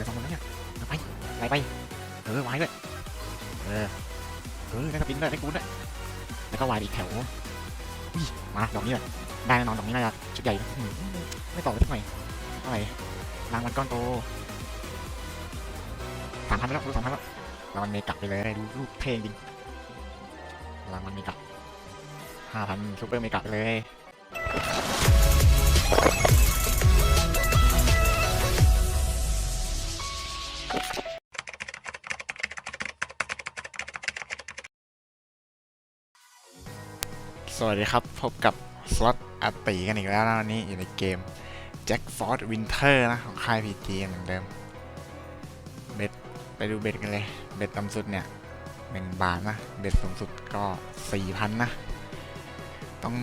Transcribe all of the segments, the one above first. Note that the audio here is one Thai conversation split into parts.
ลือสองคนแล้วเนี่ยไปไหลไป เออไว้ด้วยเออ เออได้สปินด้วยได้กูด้วยแล้วก็วายอีกแถวอุ้ยมาดอกนี้แหละได้แน่นอนดอกนี้น่าจะชุดใหญ่ ไม่ต่อไปสักหน่อยเท่าไหร่รางวัลก้อนโตสามพันไปแล้วรู้สามพันแล้วรางวัลเมกะไปเลยดูรูปเท่จริงรางวัลเมกะห้าพันซูเปอร์เมกะไปเลย สวัสดีครับ พบกับสล็อตอาตีกันอีกแล้วนะวันนี้อยู่ในเกม Jack f o r วินเทอร์นะ ของค่าย PG เหมือนเดิม เบ็ดไปดูเบ็ดกันเลย เบ็ดต่ำสุดเนี่ยหนึ่งบาทนะ เบ็ดสูงสุดก็สี่พันนะ ต้อง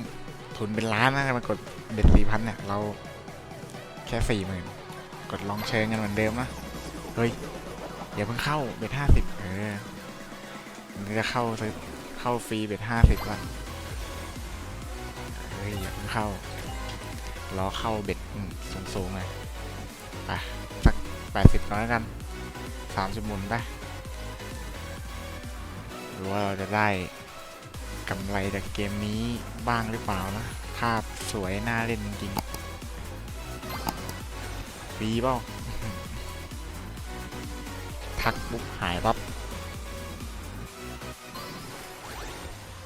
ทุนเป็นล้านนะมากดเบ็ดสี่พันเนี่ย เราแค่สี่หมื่นกดลองเชิงกันเหมือนเดิมนะ เฮ้ย อย่าเพิ่งเข้าเบ็ดห้าสิบเออจะเข้าซื้อเข้าฟรีเบ็ดห้าสิบละ เฮ้ยอย่าเพิ่งเข้ารอเข้าเบ็ดสูงๆเลยไปสักแปดสิบน้อยกันสามสิบหมุนไปหรือว่าเราจะได้กำไรจากเกมนี้บ้างหรือเปล่านะ ภาพสวยน่าเล่นจริงฟรีเปล่าทักปุ๊บหายปั๊บ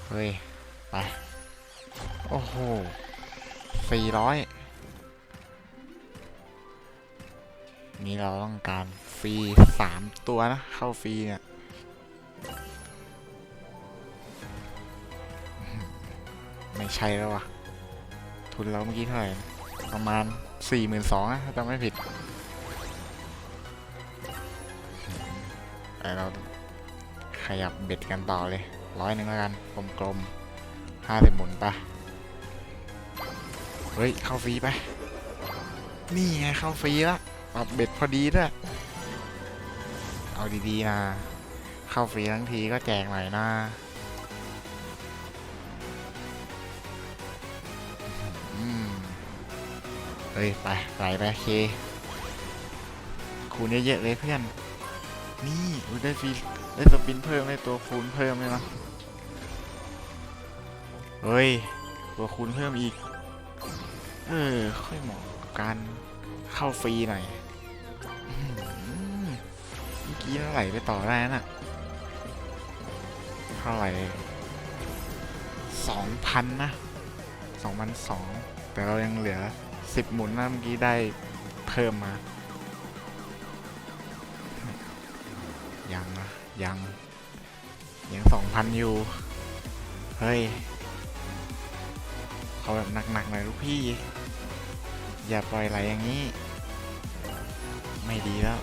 เฮ้ย ไป โอ้โหสี่ร้อยนี่เราต้องการฟรีสามตัวนะ เข้าฟรีเนี่ยไม่ใช่แล้ววะทุนเราเมื่อกี้เท่าไหร่ประมาณสี่หมื่นสองนะถ้าจำไม่ผิดแต่เราขยับเบ็ดกันต่อเลยร้อยหนึ่งแล้วกันกลมๆห้าสิบหมุนปะ เฮ้ย เข้าฟรีไป นี่ไงเข้าฟรีละปรับเบ็ดพอดีด้วย เอาดีๆนะ เข้าฟรีทั้งทีก็แจกหน่อยนะอืมเฮ้ย ไปไหลไปเค คูณเยอะๆเลยเพื่อน นี่อุ๊ยได้ฟรีได้สปินเพิ่มได้ตัวคูณเพิ่มเลยนะเฮ้ย ตัวคูณเพิ่มอีก เออ ค่อยเหมาะกับการเข้าฟรีหน่อยเมื่อกี้เท่าไหร่ไปต่อได้น่ะเท่าไหร่สองพันนะสองพันสองแต่เรายังเหลือสิบหมุนนะเมื่อกี้ได้เพิ่มมา ยังนะยังยังสองพันอยู่ เฮ้ย เขาแบบหนักๆหน่อยลูกพี่ อย่าปล่อยไหลอย่างนี้ ไม่ดีแล้ว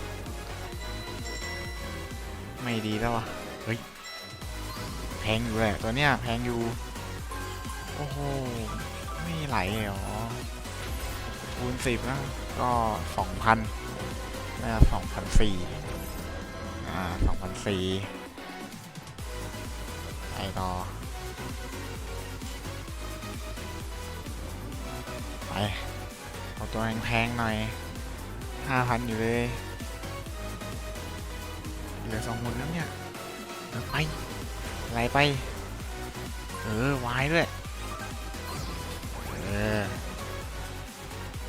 ไม่ดีแล้ววะเฮ้ย แพงอยู่แหละตัวเนี้ยแพงอยู่ โอ้โห ไม่ไหลเลยหรอคูณสิบนะ ก็สองพันน่าจะสองพันสี่อ่าสองพันสี่ไปต่อ ไป เอาตัวแพงๆหน่อยห้าพันอยู่เลย เหลือสองหมุนแล้วเนี่ยไปไหลไป เออวายด้วย เออ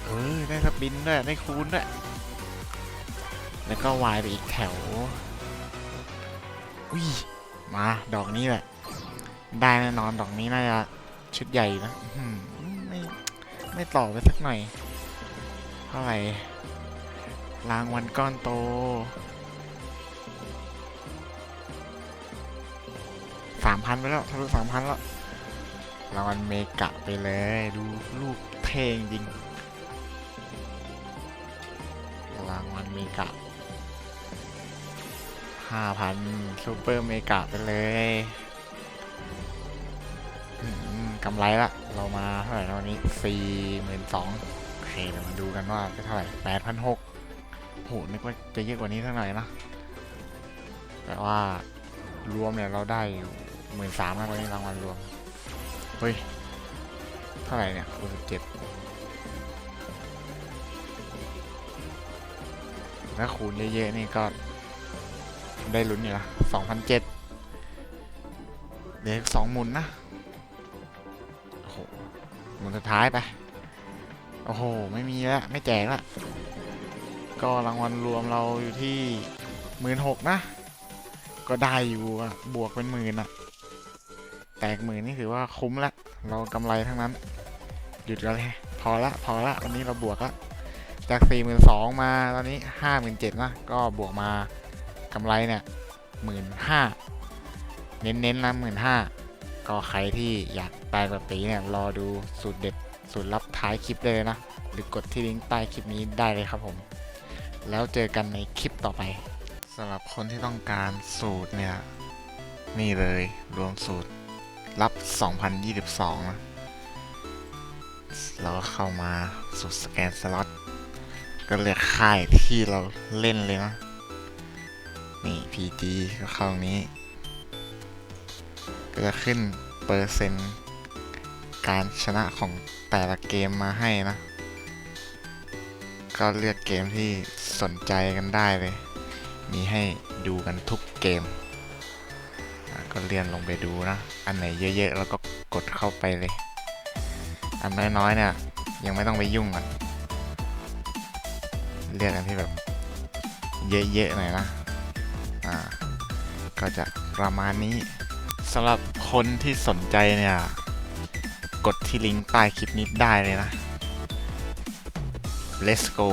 เออ ได้สปินด้วย ได้คูณด้วย แล้วก็วายไปอีกแถว อุ้ย มา ดอกนี้แหละ ได้แน่นอน ดอกนี้น่าจะชุดใหญ่นะ ไม่ต่อไปสักหน่อยเท่าไหร่รางวัลก้อนโตสามพันไปแล้วทะลุสามพันแล้วรางวัลเมกะไปเลยดูลูกเทงจริงรางวัลเมกะห้าพันซูเปอร์เมกะไปเลย กำไรละ เรามาเท่าไหร่นะวันนี้สี่หมื่นสองโอเคเดี๋ยวมาดูกันว่าจะเท่าไหร่แปดพันหกโหนึกว่าจะเยอะกว่านี้สักหน่อยนะ แต่ว่ารวมเนี่ยเราได้หมื่นสามแล้ววันนี้รางวัลรวม เฮ้ย เท่าไหร่เนี่ยคูณสิบเจ็ดถ้าคูณเยอะๆนี่ก็ได้ลุ้นอยู่นะสองพันเจ็ดเหลืออีกสองหมุนนะ หมุนสุดท้ายไป โอ้โห ไม่มีแล้ว ไม่แจกละ ก็รางวัลรวมเราอยู่ที่หมื่นหกนะ ก็ได้อยู่อะบวกเป็นหมื่นอะแตกหมื่นนี่ถือว่าคุ้มละ เรากำไรทั้งนั้น หยุดกันเลย พอละ พอละ วันนี้เราบวกละจาก4 2 0 0 0มาตอนนี้ 57,000นะก็บวกมากำไรเนี่ย 15,000 เน้นๆนะ15,000 ก็ใครที่อยากตายแบบตีเนี่ยรอดูสูตรเด็ดสูตรลับท้ายคลิปได้เลยนะ หรือกดที่ลิงก์ใต้คลิปนี้ได้เลยครับผม แล้วเจอกันในคลิปต่อไปสำหรับคนที่ต้องการสูตรเนี่ย นี่เลยรวมสูตรรับ 2022 นะ เราก็เข้ามาสูตรสแกนสล็อต ก็เลือกค่ายที่เราเล่นเลยนะ นี่ PG ก็เข้านี้ ก็จะขึ้นเปอร์เซ็นต์การชนะของแต่ละเกมมาให้นะ ก็เลือกเกมที่สนใจกันได้เลย มีให้ดูกันทุกเกม ก็เลื่อนลงไปดูนะ อันไหนเยอะๆ แล้วก็กดเข้าไปเลย อันน้อยๆ เนี่ย ยังไม่ต้องไปยุ่งกัน เลือกอันที่แบบเยอะๆ หน่อยนะ อ่า ก็จะประมาณนี้ สำหรับคนที่สนใจเนี่ย กดที่ลิงก์ใต้คลิปนี้ได้เลยนะ let's go